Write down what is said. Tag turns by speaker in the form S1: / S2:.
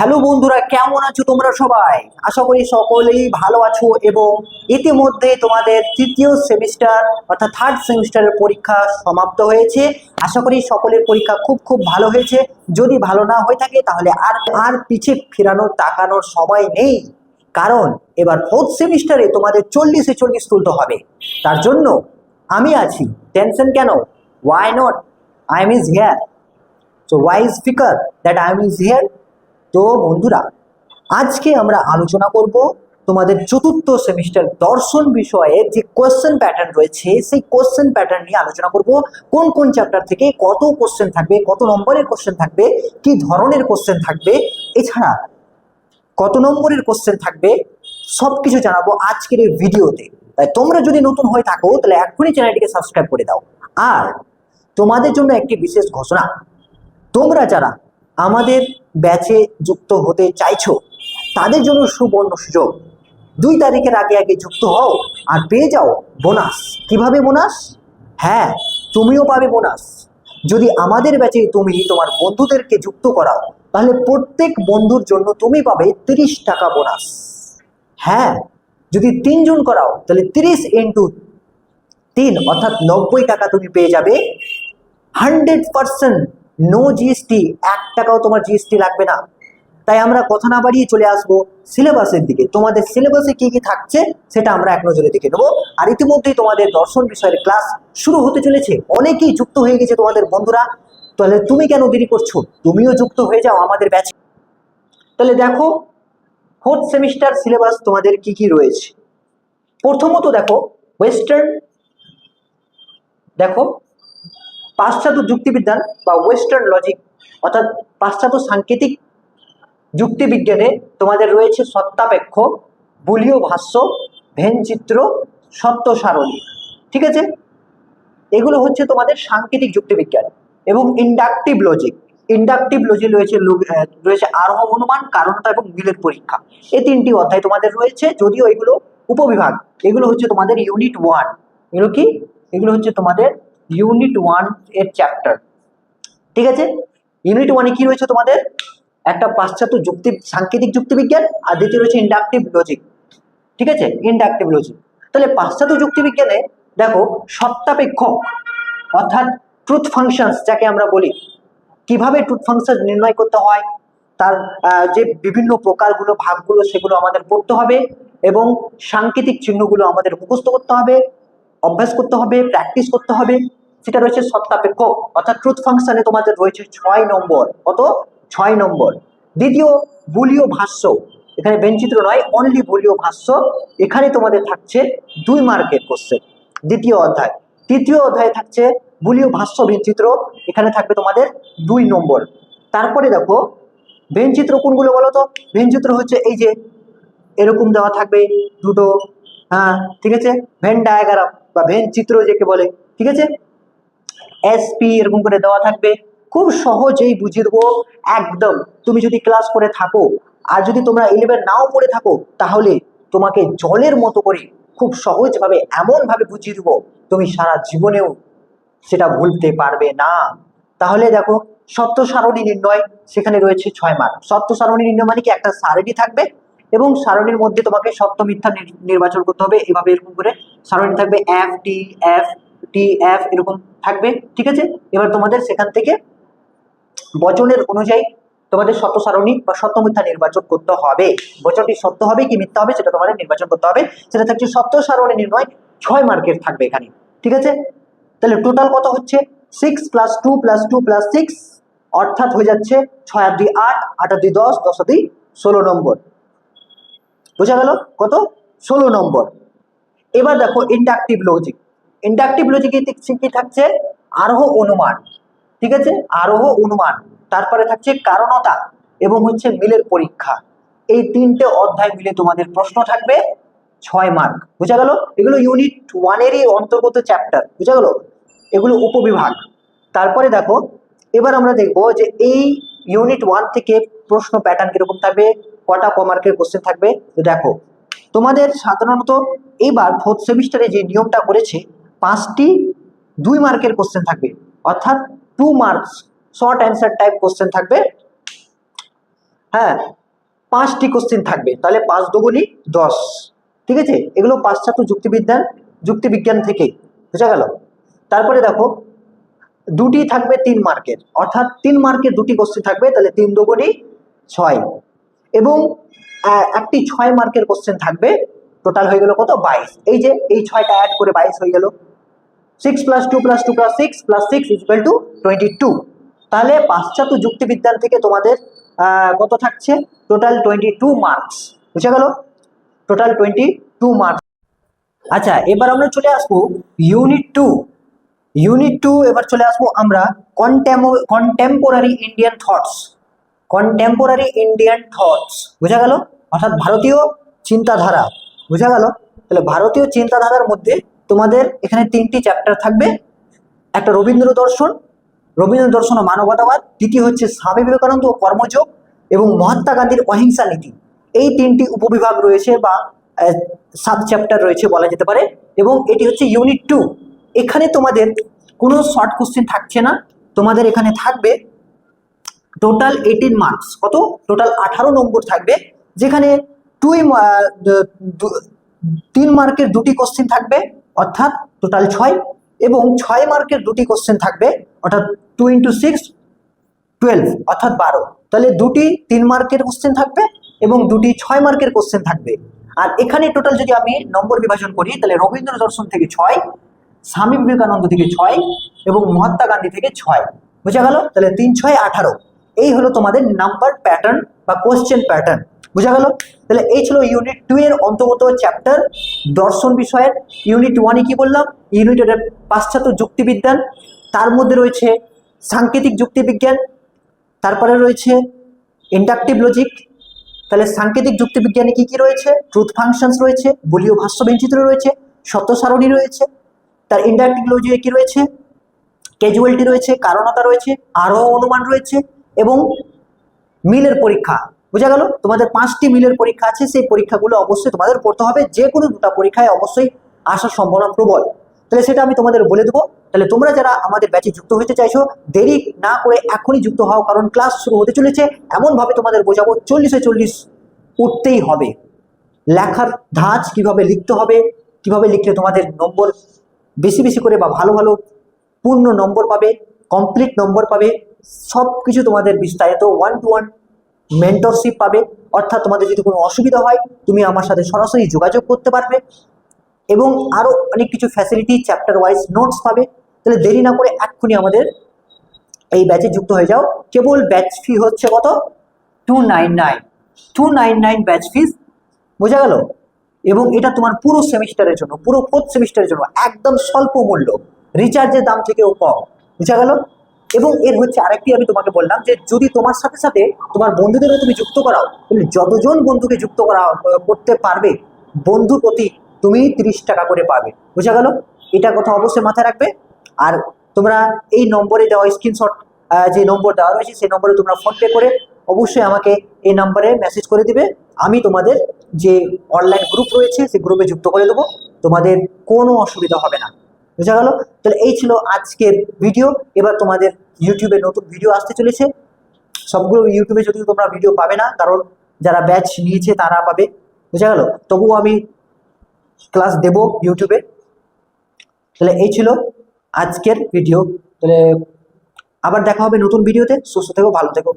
S1: Hello বন্ধুরা, কেমন আছো তোমরা সবাই? আশা করি সকলেই ভালো আছো এবং ইতিমধ্যে তোমাদের তৃতীয় সেমিস্টার অর্থাৎ থার্ড সেমিস্টারের পরীক্ষা সমাপ্ত হয়েছে। আশা করি সকলের পরীক্ষা খুব খুব ভালো হয়েছে। যদি ভালো না হয়ে থাকে তাহলে আর আর পিছে ফেরানোর, তাকানোর সময় নেই। কারণ এবার ফোর্থ সেমিস্টারে তোমাদের চল্লিশে চল্লিশ তুলতে হবে। তার জন্য আমি আছি। টেনশন কেন? Why not I am is here so why is ফিকার that I am is here তো বন্ধুরা, আজকে আমরা আলোচনা করব তোমাদের চতুর্থ সেমিস্টার দর্শন বিষয়ে যে কোয়েশ্চেন প্যাটার্ন রয়েছে, সেই কোশ্চেন প্যাটার্ন নিয়ে আলোচনা করব। কোন কোন চ্যাপ্টার থেকে কত কোশ্চেন থাকবে, কত নম্বরের কোশ্চেন থাকবে, কি ধরনের কোশ্চেন থাকবে, এছাড়া কত নম্বরের কোশ্চেন থাকবে সব কিছু জানাব আজকের এই ভিডিওতে। তাই তোমরা যদি নতুন হয়ে থাকো, তাহলে এখনই চ্যানেলটিকে সাবস্ক্রাইব করে দাও। আর তোমাদের জন্য একটি বিশেষ ঘোষণা, তোমরা যারা আমাদের ব্যাচে যুক্ত হতে চাইছো, তাদের জন্য সুবর্ণ সুযোগ। দুই তারিখের আগে আগে যুক্ত হও আর পেয়ে যাও বোনাস। কীভাবে বোনাস? হ্যাঁ তুমিও পাবে বোনাস। যদি আমাদের ব্যাচে তুমি তোমার বন্ধুদেরকে যুক্ত করাও, তাহলে প্রত্যেক বন্ধুর জন্য তুমি পাবে তিরিশ টাকা বোনাস। হ্যাঁ যদি তিনজন করাও, তাহলে তিরিশ ইন্টু তিন, অর্থাৎ নব্বই টাকা তুমি পেয়ে যাবে। হান্ড্রেড পার্সেন্ট নো জিএসটি এক টাকাও তোমার জিএসটি লাগবে না। তাই আমরা কথা না বাড়িয়ে চলে আসব সিলেবাসের দিকে। তোমাদের সিলেবাসে কি কি থাকছে সেটা আমরা এক নজরে দেখে নেব। আর ইতিমধ্যেই তোমাদের দর্শন বিষয়ের ক্লাস শুরু হতে চলেছে। অনেকেই যুক্ত হয়ে গেছে তোমাদের বন্ধুরা। তাহলে তুমি কেন দেরি করছ? তুমিও যুক্ত হয়ে যাও আমাদের ব্যাচে তাহলে দেখো ফোর্থ সেমিস্টার সিলেবাস তোমাদের কি কি রয়েছে? প্রথমত দেখো ওয়েস্টার্ন দেখো পাশ্চাত্য যুক্তিবিজ্ঞান বা ওয়েস্টার্ন লজিক অর্থাৎ পাশ্চাত্য সাংকেতিক যুক্তিবিজ্ঞানে তোমাদের রয়েছে সত্তাপেক্ষ, বুলীয় ভাষ্য ভেনচিত্র সত্য সারণী। ঠিক আছে? এগুলো হচ্ছে তোমাদের সাংকেতিক যুক্তিবিজ্ঞান এবং ইন্ডাকটিভ লজিক ইন্ডাকটিভ লজি রয়েছে রয়েছে আরোহ অনুমান কারণতা এবং মিলের পরীক্ষা। এই তিনটি অধ্যায় তোমাদের রয়েছে, যদিও এগুলো উপবিভাগ। এগুলো হচ্ছে তোমাদের ইউনিট ওয়ান এগুলো কি? এগুলো হচ্ছে তোমাদের ইউনিট ওয়ানের চ্যাপ্টার ঠিক আছে? ইউনিট ওয়ানে কি রয়েছে তোমাদের? একটা পাশ্চাত্য যুক্তি, সাংকেতিক যুক্তিবিজ্ঞান, আর দ্বিতীয় রয়েছে ইন্ডাকটিভ লজিক ঠিক আছে? ইন্ডাকটিভ লজিক তাহলে পাশ্চাত্য যুক্তিবিজ্ঞানে দেখো সত্যাপেক্ষক অর্থাৎ ট্রুথ ফাংশনস যাকে আমরা বলি, কীভাবে ট্রুথ ফাংশন নির্ণয় করতে হয়, তার যে বিভিন্ন প্রকারগুলো, ভাগগুলো, সেগুলো আমাদের পড়তে হবে, এবং সাংকেতিক চিহ্নগুলো আমাদের মুখস্থ করতে হবে, অভ্যাস করতে হবে প্র্যাকটিস করতে হবে। সেটা রয়েছে সত্তাপেক্ষ, অর্থাৎ ট্রুথ ফাংশনে তোমাদের রয়েছে ছয় নম্বর। কত? ছয় নম্বর। দ্বিতীয়, বুলীয় ভাষ্য। এখানে বেঞ্চিত্র নয় অনলি বুলীয় ভাষ্য। এখানে তোমাদের থাকছে দুই মার্কের কোশ্চেন দ্বিতীয় অধ্যায়। তৃতীয় অধ্যায়ে থাকছে বুলীয় ভাষ্য বেঞ্চিত্র এখানে থাকবে তোমাদের দুই নম্বর। তারপরে দেখো ভেনচিত্র কোনগুলো বলো তো? ভেনচিত্র হচ্ছে এই যে, এরকম দেওয়া থাকবে দুটো হ্যাঁ ঠিক আছে? ভেন ডায়াগ্রাম বা ভেন চিত্র যেকে বলে, ঠিক আছে? এসপি এরকম করে দেওয়া থাকবে। খুব সহজেই বুঝিয়ে দেবো, একদম। তুমি যদি ক্লাস করে থাকো, আর যদি তোমরা ইলেভেন নাও পড়ে থাকো, তাহলে তোমাকে জলের মতো করে খুব সহজভাবে, এমনভাবে বুঝিয়ে দেবো, তুমি সারা জীবনেও সেটা ভুলতে পারবে না। তাহলে দেখো সত্য সারণী নির্ণয়, সেখানে রয়েছে ছয় মার্ক। সত্য সারণী নির্ণয় মানে কি? একটা সারণী থাকবে এবং সারণীর মধ্যে তোমাকে সত্য মিথ্যা নির- নির্বাচন করতে হবে। এভাবে এরকম করে সারণী থাকবে F T F T F এরকম ঠিক আছে? এবার তোমাদের সেখান থেকে বচনের অনুযায়ী তোমাদের সত্য সারণী বা সত্য মিথ্যা নির্বাচন করতে হবে। বচনটি সত্য হবে কি মিথ্যা হবে সেটা তোমাদের নির্বাচন করতে হবে। সেটা থাকছে সত্য সারণী নির্ণয়, ছয় মার্কের থাকবে এখানে, ঠিক আছে? তাহলে টোটাল কত হচ্ছে? Six plus two plus two plus six অর্থাৎ হয়ে যাচ্ছে ছয় আর দুই আট আট আর দুই দশ দশ আর দুই ষোলো নম্বর। বোঝা গেল কত? ষোলো নম্বর। এবার দেখো ইন্ডাকটিভ লজিক ইন্ডাকটিভ লজিকে কি থাকছে? আরোহ অনুমান। ঠিক আছে? আরোহ অনুমান। তারপরে থাকছে কারণতা এবং হচ্ছে মিলের পরীক্ষা। এই তিনটে অধ্যায় মিলে তোমাদের প্রশ্ন থাকবে ছয় মার্ক বোঝা গেল? এগুলো ইউনিট ওয়ানেরই অন্তর্গত চ্যাপ্টার বুঝা গেল? এগুলো উপবিভাগ। তারপরে দেখো, এবার আমরা দেখব যে এই ইউনিট ওয়ান থেকে প্রশ্ন প্যাটার্ন কীরকম থাকবে? কটা কমার্কের মার্কের কোশ্চেন থাকবে? দেখো, তোমাদের সাধারণত এবার ফোর্থ সেমিস্টারে যে নিয়মটা করেছে পাঁচটি দুই মার্কের কোশ্চেন থাকবে। অর্থাৎ two marks short answer type question থাকবে। হ্যাঁ পাঁচটি কোশ্চেন থাকবে। তাহলে পাঁচ দুগুণই দশ। ঠিক আছে? এগুলো পাশ্চাত্য যুক্তিবিজ্ঞান যুক্তিবিজ্ঞান থেকে। বোঝা গেল? তারপরে দেখো, দুটি থাকবে তিন মার্কের। অর্থাৎ তিন মার্কের দুটি কোশ্চেন থাকবে, তাহলে তিন দুগুণই ছয়। এবং একটি ছয় মার্কের কোশ্চেন থাকবে। টোটাল হয়ে গেল কত? বাইশ। এই যে, এই ছয়টা অ্যাড করে বাইশ হয়ে গেল। Six plus two plus two plus six plus six equal to twenty two তাহলে পাশ্চাত্য যুক্তিবিজ্ঞান থেকে তোমাদের কত থাকছে? টোটাল টোয়েন্টি টু মার্কস বুঝে গেল? টোটাল টোয়েন্টি টু মার্কস আচ্ছা এবার আমরা চলে আসব ইউনিট টু ইউনিট টু এবার চলে আসব আমরা contemporary Indian thoughts contemporary Indian thoughts বোঝা গেল? অর্থাৎ ভারতীয় চিন্তাধারা. বোঝা গেল? তাহলে ভারতীয় চিন্তাধারার মধ্যে তোমাদের এখানে তিনটি চ্যাপ্টার থাকবে। একটা রবীন্দ্র দর্শন রবীন্দ্র দর্শন ও মানবতাবাদ, দ্বিতীয় হচ্ছে স্বামী বিবেকানন্দ ও কর্মযোগ এবং মহাত্মা গান্ধীর অহিংসা নীতি। এই তিনটি উপবিভাগ রয়েছে বা সাব চ্যাপ্টার রয়েছে বলা যেতে পারে এবং এটি হচ্ছে ইউনিট টু এখানে তোমাদের কোনো শর্ট কোশ্চেন থাকছে না। তোমাদের এখানে থাকবে টোটাল এইটিন মার্কস কত? টোটাল আঠারো নম্বর থাকবে। যেখানে টুই তিন মার্কের দুটি কোশ্চেন থাকবে। অর্থাৎ টোটাল ছয় এবং ছয় মার্কের দুটি কোশ্চেন থাকবে, অর্থাৎ টু ইন্টু সিক্স টুয়েলভ অর্থাৎ বারো। তাহলে দুটি তিন মার্কের কোশ্চেন থাকবে এবং দুটি ছয় মার্কের কোশ্চেন থাকবে। আর এখানে টোটাল যদি আমি নম্বর বিভাজন করি, তাহলে রবীন্দ্র দর্শন থেকে ছয়, স্বামী বিবেকানন্দ থেকে ছয় এবং মহাত্মা গান্ধী থেকে ছয়। বুঝা গেল? তাহলে তিন, ছয়, আঠারো। এই হলো তোমাদের নাম্বার প্যাটার্ন বা কোশ্চেন প্যাটার্ন বুঝা গেল? তাহলে এই ছিল ইউনিট টু এর অন্তর্গত চ্যাপ্টার দর্শন বিষয়ের। ইউনিট ওয়ানে কি বললাম? ইউনিট পাশ্চাত্য যুক্তিবিজ্ঞান, তার মধ্যে রয়েছে সাংকেতিক যুক্তিবিজ্ঞান, তারপরে রয়েছে ইন্ডাকটিভ লজিক তাহলে সাংকেতিক যুক্তিবিজ্ঞানে কি কি রয়েছে? ট্রুথ ফাংশনস রয়েছে, বলীয় ভাষ্য বিঞ্চিত্র রয়েছে সত্য সারণী রয়েছে, তার ইন্ডাকটিভ লজিকে কি রয়েছে? ক্যাজুয়ালিটি রয়েছে, কারণতা রয়েছে আরোহ অনুমান রয়েছে এবং মিলের পরীক্ষা। বোঝা গেল? তোমাদের পাঁচটি মিলের পরীক্ষা আছে, সেই পরীক্ষাগুলো অবশ্যই তোমাদের পড়তে হবে। যে কোনো দুটো পরীক্ষায় অবশ্যই আসার সম্ভাবনা প্রবল। তাহলে সেটা আমি তোমাদের বলে দেবো। তাহলে তোমরা যারা আমাদের ব্যাচে যুক্ত হতে চাইছো, দেরি না করে এখনই যুক্ত হও, কারণ ক্লাস শুরু হতে চলেছে। এমনভাবে তোমাদের বোঝাবো, চল্লিশে চল্লিশ উঠতেই হবে। লেখার ধাঁচ কীভাবে লিখতে হবে, কীভাবে লিখলে তোমাদের নম্বর বেশি বেশি করে বা ভালো ভালো পূর্ণ নম্বর পাবে, কমপ্লিট নম্বর পাবে সব কিছু তোমাদের বিস্তারিত ওয়ান টু ওয়ান মেন্টরশিপ পাবে। অর্থাৎ তোমাদের যদি কোনো অসুবিধা হয়, তুমি আমার সাথে সরাসরি যোগাযোগ করতে পারবে এবং আরও অনেক কিছু ফ্যাসিলিটি চ্যাপ্টার ওয়াইজ নোটস পাবে। তাহলে দেরি না করে এক্ষুনি আমাদের এই ব্যাচে যুক্ত হয়ে যাও। কেবল ব্যাচ ফি হচ্ছে কত? Two nine nine two nine nine batch fees বোঝা গেল? এবং এটা তোমার পুরো সেমিস্টারের জন্য, পুরো ফোর্থ সেমিস্টারের জন্য একদম স্বল্প মূল্য। রিচার্জের দাম থেকেও কম, বুঝা গেল? এবং এর হচ্ছে আরেকটি আমি তোমাকে বললাম যে যদি তোমার সাথে সাথে তোমার বন্ধুদেরও তুমি যুক্ত করাও তুমি যতজন বন্ধুকে যুক্ত করা করতে পারবে, বন্ধু প্রতি তুমি তিরিশ টাকা করে পাবে। বুঝা গেল? এটা কথা অবশ্যই মাথায় রাখবে। আর তোমরা এই নম্বরে দেওয়া স্ক্রিনশট যে নম্বর দেওয়া রয়েছে, সেই নম্বরে তোমরা ফোনপে করে অবশ্যই আমাকে এই নম্বরে মেসেজ করে দিবে। আমি তোমাদের যে অনলাইন গ্রুপ রয়েছে সেই গ্রুপে যুক্ত করে দেবো। তোমাদের কোনো অসুবিধা হবে না। বুঝা গেল? তাহলে এই ছিল আজকের ভিডিও এবার তোমাদের ইউটিউবে নতুন ভিডিও আসতে চলেছে। সবগুলো ইউটিউবে যদিও তোমরা ভিডিও পাবে না, কারণ যারা ব্যাচ নিয়েছে তারা পাবে। বুঝা গেল? তবুও আমি ক্লাস দেব ইউটিউবে তাহলে এই ছিল আজকের ভিডিও তাহলে আবার দেখা হবে নতুন ভিডিওতে সুস্থ থেকো, ভালো থেকো।